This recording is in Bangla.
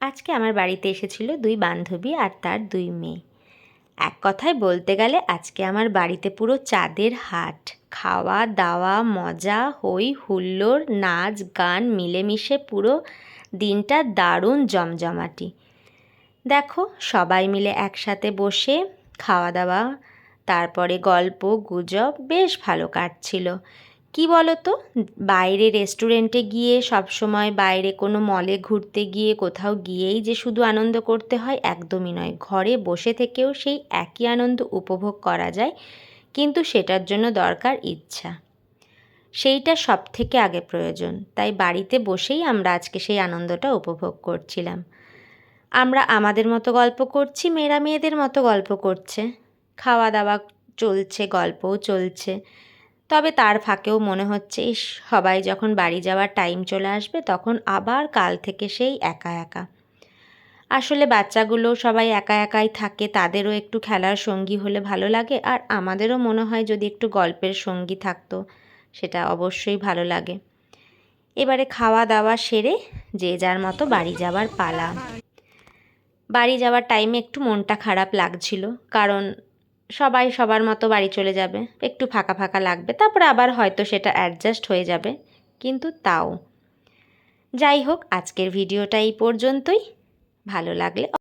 আজকে আমার বাড়িতে এসেছিল দুই বান্ধবী আর তার দুই মেয়ে। এক কথায় বলতে গেলে আজকে আমার বাড়িতে পুরো চাঁদের হাট। খাওয়া, দাওয়া, মজা, হই, হুল্লোড়, নাচ, গান, মিলেমিশে পুরো দিনটা দারুণ জমজমাটি। দেখো, সবাই মিলে একসাথে বসে খাওয়া দাওয়া, তারপরে গল্প, গুজব বেশ ভালো কাটছিল। কি বলো তো বাইরে রেস্টুরেন্টে গিয়ে সব সময় বাইরে কোনো মলে ঘুরতে গিয়ে কোথাও গিয়েই যে শুধু আনন্দ করতে হয় একদমই নয়। ঘরে বসে থেকেও সেই একই আনন্দ উপভোগ করা যায়, কিন্তু সেটার জন্য দরকার ইচ্ছা। সেইটা সব থেকে আগে প্রয়োজন। তাই বাড়িতে বসেই আমরা আজকে সেই আনন্দটা উপভোগ করছিলাম। আমরা আমাদের মতো গল্প করছি, মেয়েরা মেয়েদের মতো গল্প করছে। খাওয়া দাওয়া চলছে, গল্পও চলছে। তবে তার ফাঁকেও মনে হচ্ছে সবাই যখন বাড়ি যাওয়ার টাইম চলে আসবে, তখন আবার কাল থেকে সেই একা একা। আসলে বাচ্চাগুলো সবাই একা একাই থাকে, তাদেরও একটু খেলার সঙ্গী হলে ভালো লাগে, আর আমাদেরও মনে হয় যদি একটু গল্পের সঙ্গী থাকতো, সেটা অবশ্যই ভালো লাগে। এবারে খাওয়া দাওয়া সেরে যে যার মতো বাড়ি যাওয়ার পালা। বাড়ি যাওয়ার টাইমে একটু মনটা খারাপ লাগছিল, কারণ সবাই সবার মতো বাড়ি চলে যাবে। একটু ফাঁকা ফাঁকা লাগবে। তারপরে আবার হয়তো সেটা অ্যাডজাস্ট হয়ে যাবে। কিন্তু তাও। যাই হোক, আজকের ভিডিওটা এই পর্যন্তই। ভালো লাগলে